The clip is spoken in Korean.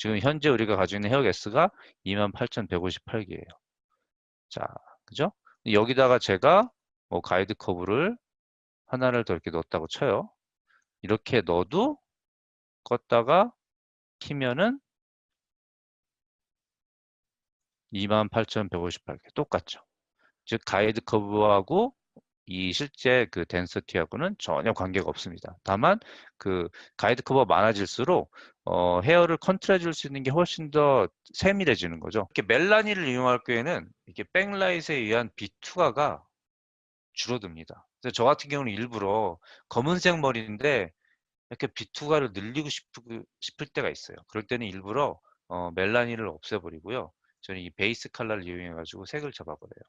지금 현재 우리가 가지고 있는 헤어 개수가 28,158개예요. 자, 그죠? 여기다가 제가 뭐 가이드 커브를 하나를 더 이렇게 넣었다고 쳐요. 이렇게 넣어도 껐다가 키면은 28,158개 똑같죠. 즉 가이드 커브하고 이 실제 그 덴서티하고는 전혀 관계가 없습니다. 다만 그 가이드 커브가 많아질수록 어, 헤어를 컨트롤해 줄 수 있는 게 훨씬 더 세밀해지는 거죠. 이렇게 멜라닌을 이용할 경우에는 이게 백라이트에 의한 비투가가 줄어듭니다. 그래서 저 같은 경우는 일부러 검은색 머리인데 이렇게 비투가를 늘리고 싶을, 싶을 때가 있어요. 그럴 때는 일부러 어, 멜라닌을 없애버리고요. 저는 이 베이스 컬러를 이용해 가지고 색을 잡아버려요.